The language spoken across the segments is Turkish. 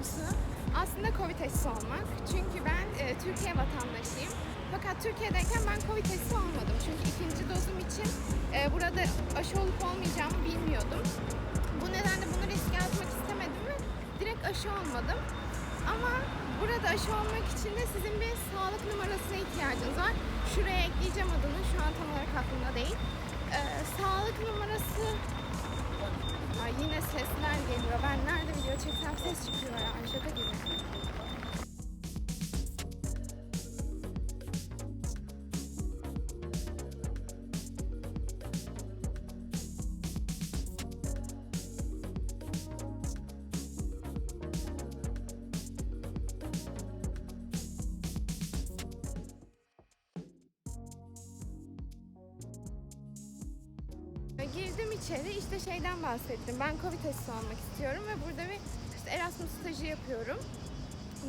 konusu aslında Covid aşısı olmak. Çünkü ben e, Türkiye vatandaşıyım. Fakat Türkiye'deyken ben Covid aşısı olmadım. Çünkü ikinci dozum için e, burada aşı olup olmayacağımı bilmiyordum. Bu nedenle bunu riske atmak istemedim ve direkt aşı olmadım. Ama burada aşı olmak için de sizin bir sağlık numarasına ihtiyacınız var. Şuraya ekleyeceğim adını. Şu an tam olarak aklımda değil. E, sağlık numarası Ay yine sesler geliyor. Ben nerede çeksem ses çıkıyor ya. Şaka gibi. Girdim içeri işte şeyden bahsettim. Ben Covid aşısı olmak istiyorum ve burada bir Erasmus stajı yapıyorum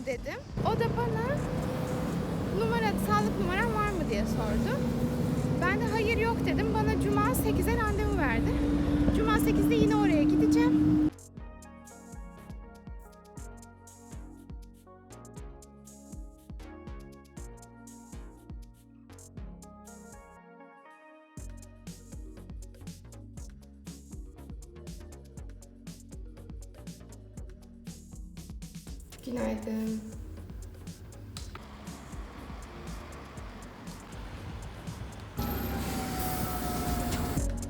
dedim. O da bana numara, sağlık numaram var mı diye sordu. Ben de hayır yok dedim. Bana cuma 8'e randevu verdi. Cuma 8'de yine oraya gideceğim. Günaydın.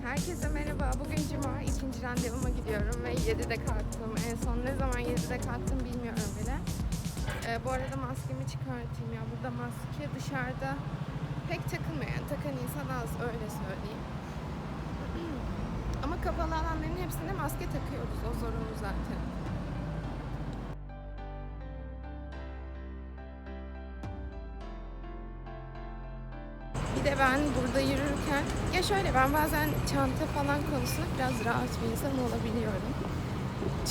Herkese merhaba. Bugün cuma. ikinci randevuma gidiyorum ve 7'de kalktım. En son ne zaman 7'de kalktım bilmiyorum bile. Ee, bu arada maskemi çıkartayım ya. Burada maske dışarıda pek takılmayan, takan insan az öyle söyleyeyim. Ama kapalı alanların hepsinde maske takıyoruz. O zorunlu zaten. Bir de ben burada yürürken ya şöyle ben bazen çanta falan konusunda biraz rahat bir insan olabiliyorum.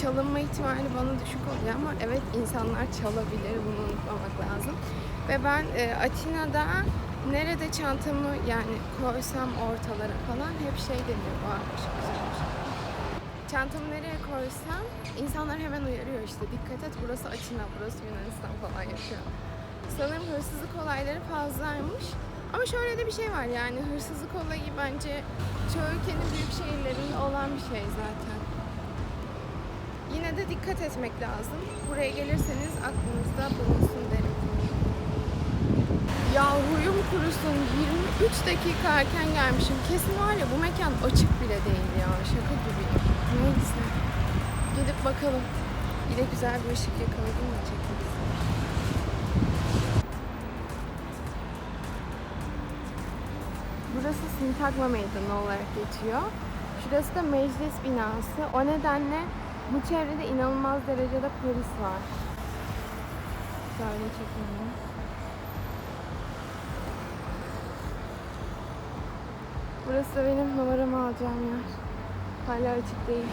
Çalınma ihtimali bana düşük oluyor ama evet insanlar çalabilir bunu unutmamak lazım. Ve ben e, Atina'da nerede çantamı yani koysam ortalara falan hep şey deniyor. Varmış, güzelmiş. Çantamı nereye koysam insanlar hemen uyarıyor işte dikkat et burası Atina, burası Yunanistan falan yapıyor. Sanırım hırsızlık olayları fazlaymış. Ama şöyle de bir şey var yani hırsızlık olayı bence çoğu ülkenin büyük şehirlerinde olan bir şey zaten. Yine de dikkat etmek lazım. Buraya gelirseniz aklınızda bulunsun derim. Ya huyum kurusun 23 dakika erken gelmişim. Kesin var ya bu mekan açık bile değil ya. Şaka gibi. Neyse. Gidip bakalım. Bir de güzel bir ışık yakaladım da çekeriz. Burası Sintagma Meydanı olarak geçiyor. Şurası da meclis binası. O nedenle bu çevrede inanılmaz derecede polis var. Şöyle çekeyim. Burası da benim numaramı alacağım yer. Hala açık değil.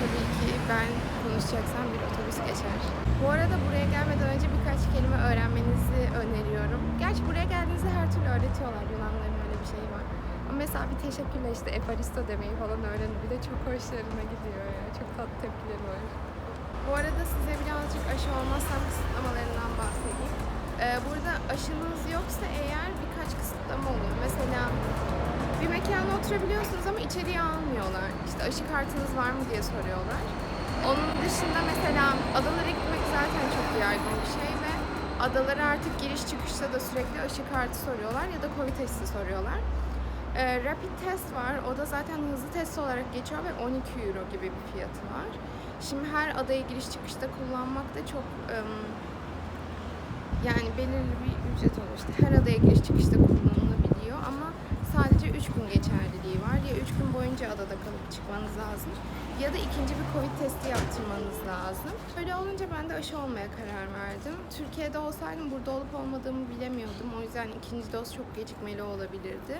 Tabii ki ben konuşacaksam bir otobüs geçer. Bu arada buraya gelmeden önce birkaç kelime öğrenmenizi öneriyorum. Gerçi buraya geldiğinizde her türlü öğretiyorlar. Yunanların öyle bir şeyi var. Ama mesela bir teşekkürle işte efaristo demeyi falan öğrenin. Bir de çok hoşlarına gidiyor ya. Çok tatlı tepkileri var. Bu arada size birazcık aşı olmazsam kısıtlamalarından bahsedeyim. Ee, burada aşınız yoksa eğer birkaç kısıtlama oluyor. Mesela bir mekana oturabiliyorsunuz ama içeriye almıyorlar. İşte aşı kartınız var mı diye soruyorlar. Onun dışında mesela adalara gitmek zaten çok yaygın bir şey ve adalara artık giriş çıkışta da sürekli aşı kartı soruyorlar ya da covid testi soruyorlar. Ee, rapid test var. O da zaten hızlı test olarak geçiyor ve 12 euro gibi bir fiyatı var. Şimdi her adaya giriş çıkışta kullanmak da çok ım, yani belirli bir ücret oluyor. İşte her adaya giriş çıkışta kullanılabiliyor ama sadece 3 gün geçerliliği var. Ya 3 gün boyunca adada kalıp çıkmanız lazım ya da ikinci bir Covid testi yaptırmanız lazım. Öyle olunca ben de aşı olmaya karar verdim. Türkiye'de olsaydım burada olup olmadığımı bilemiyordum. O yüzden ikinci doz çok gecikmeli olabilirdi.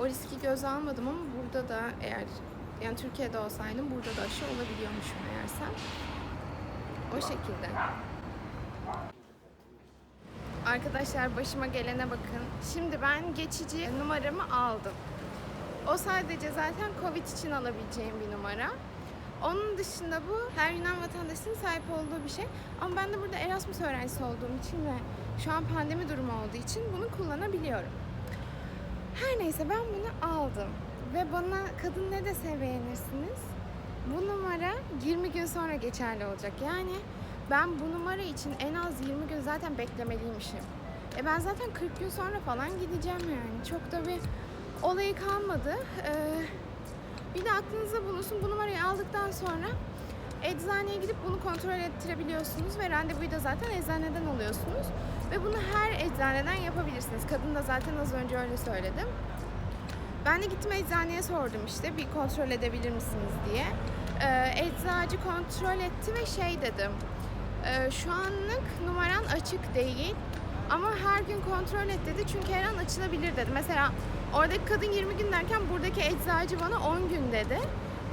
O riski göze almadım ama burada da eğer yani Türkiye'de olsaydım burada da aşı olabiliyormuşum meğersem. O şekilde. Arkadaşlar başıma gelene bakın. Şimdi ben geçici numaramı aldım. O sadece zaten Covid için alabileceğim bir numara. Onun dışında bu her Yunan vatandaşının sahip olduğu bir şey. Ama ben de burada Erasmus öğrencisi olduğum için ve şu an pandemi durumu olduğu için bunu kullanabiliyorum. Her neyse ben bunu aldım. Ve bana kadın ne dese beğenirsiniz. Bu numara 20 gün sonra geçerli olacak. Yani ben bu numara için en az 20 gün zaten beklemeliymişim. E ben zaten 40 gün sonra falan gideceğim yani. Çok da bir olayı kalmadı. Ee, bir de aklınızda bulunsun bu numarayı aldıktan sonra eczaneye gidip bunu kontrol ettirebiliyorsunuz ve randevuyu da zaten eczaneden alıyorsunuz. Ve bunu her eczaneden yapabilirsiniz. Kadın da zaten az önce öyle söyledim. Ben de gittim eczaneye sordum işte bir kontrol edebilir misiniz diye. Ee, eczacı kontrol etti ve şey dedim. "Ee, şu anlık numaran açık değil ama her gün kontrol et dedi çünkü her an açılabilir dedi. Mesela oradaki kadın 20 gün derken buradaki eczacı bana 10 gün dedi.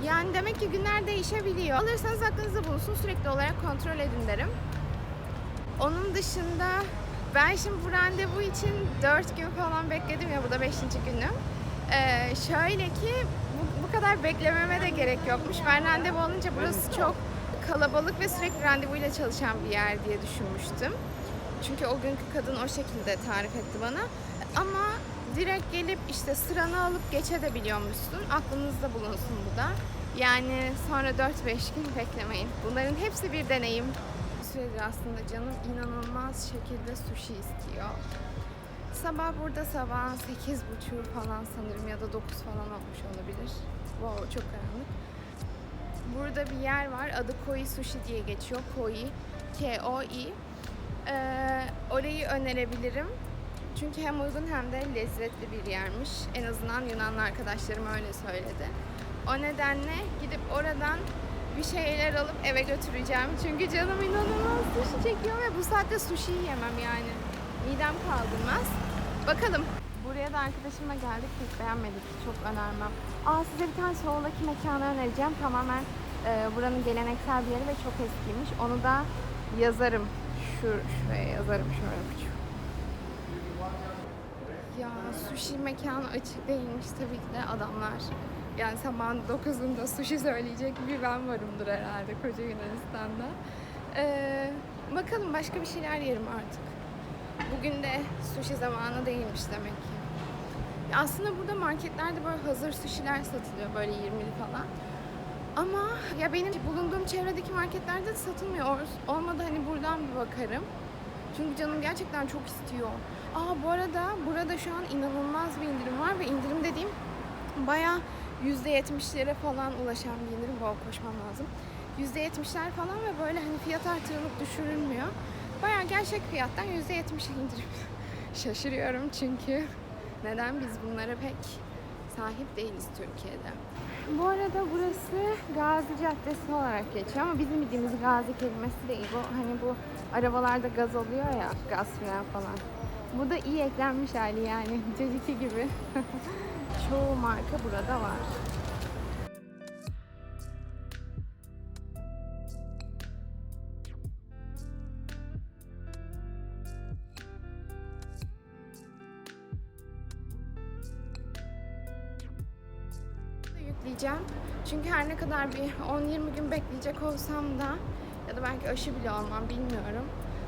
Yani demek ki günler değişebiliyor. Alırsanız aklınızda bulunsun sürekli olarak kontrol edin derim. Onun dışında ben şimdi bu randevu için 4 gün falan bekledim ya bu da 5. günüm. Ee, şöyle ki bu, bu kadar beklememe de gerek yokmuş. Ben randevu alınca burası çok kalabalık ve sürekli randevuyla çalışan bir yer diye düşünmüştüm. Çünkü o günkü kadın o şekilde tarif etti bana. Ama direkt gelip işte sıranı alıp geçebiliyormuşsun. Aklınızda bulunsun bu da. Yani sonra 4-5 gün beklemeyin. Bunların hepsi bir deneyim. Süredir aslında canım inanılmaz şekilde sushi istiyor. Sabah burada sabah 8.30 falan sanırım ya da 9 falan olmuş olabilir. Wow çok karanlık. Burada bir yer var. Adı Koi Sushi diye geçiyor. Koi. K-O-I. Ee, orayı önerebilirim. Çünkü hem uygun hem de lezzetli bir yermiş. En azından Yunanlı arkadaşlarım öyle söyledi. O nedenle gidip oradan bir şeyler alıp eve götüreceğim. Çünkü canım inanılmaz sushi çekiyor ve bu saatte sushi yiyemem yani. Midem kaldırmaz. Bakalım. Buraya da arkadaşımla geldik. Pek beğenmedik. Çok önermem. Aa size bir tane soldaki mekanı önereceğim. Tamamen e, buranın geleneksel bir yeri ve çok eskiymiş. Onu da yazarım. Şu, şuraya yazarım şöyle küçük. Ya sushi mekanı açık değilmiş tabii ki de adamlar. Yani sabahın 9'unda sushi söyleyecek bir ben varımdır herhalde koca Yunanistan'da. Ee, bakalım başka bir şeyler yerim artık. Bugün de sushi zamanı değilmiş demek ki. Aslında burada marketlerde böyle hazır sushi'ler satılıyor böyle 20'li falan. Ama ya benim bulunduğum çevredeki marketlerde de satılmıyor. Ol- Olmadı hani buradan bir bakarım. Çünkü canım gerçekten çok istiyor. Aa bu arada burada şu an inanılmaz bir indirim var ve indirim dediğim bayağı %70'lere falan ulaşan bir indirim. Wow koşmam lazım. %70'ler falan ve böyle hani fiyat artırılıp düşürülmüyor. Bayağı gerçek fiyattan %70 indirim. Şaşırıyorum çünkü neden biz bunlara pek sahip değiliz Türkiye'de. Bu arada burası Gazi Caddesi olarak geçiyor ama bizim bildiğimiz Gazi kelimesi değil. Bu hani bu arabalarda gaz oluyor ya, gaz fren falan. Bu da iyi eklenmiş hali yani. Caciki gibi. Çoğu marka burada var. yükleyeceğim. Çünkü her ne kadar bir 10-20 gün bekleyecek olsam da ya da belki aşı bile olmam bilmiyorum.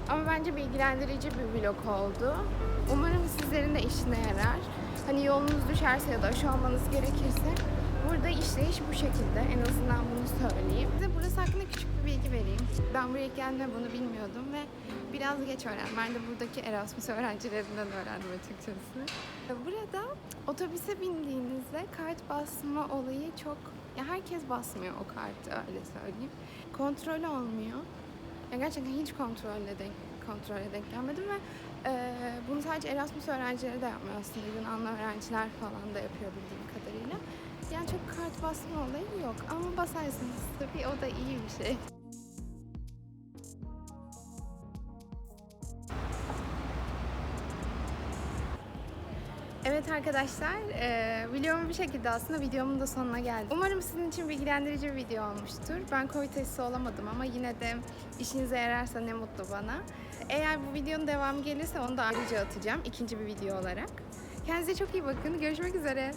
Ama bence bilgilendirici bir vlog oldu. Umarım sizlerin de işine yarar. Hani yolunuz düşerse ya da aşı olmanız gerekirse burada işleyiş bu şekilde. En azından bunu söyleyeyim. Size burası hakkında küçük bir bilgi vereyim. Ben buraya geldiğimde bunu bilmiyordum ve biraz geç öğrendim. Ben de buradaki Erasmus öğrencilerinden öğrendim açıkçası. Burada otobüse bindiğinizde kart basma olayı çok... Ya herkes basmıyor o kartı öyle söyleyeyim. Kontrol olmuyor. Ya gerçekten hiç kontrolle denk, kontrole denk gelmedim ve e, bunu sadece Erasmus öğrencileri de yapmıyor aslında. Yunanlı öğrenciler falan da yapıyor bildiğim kadarıyla. Yani çok kart basma olayı yok ama basarsınız tabii o da iyi bir şey. Evet arkadaşlar, e, videomu bir şekilde aslında videomun da sonuna geldim. Umarım sizin için bilgilendirici bir video olmuştur. Ben Covid testi olamadım ama yine de işinize yararsa ne mutlu bana. Eğer bu videonun devamı gelirse onu da ayrıca atacağım ikinci bir video olarak. Kendinize çok iyi bakın. Görüşmek üzere.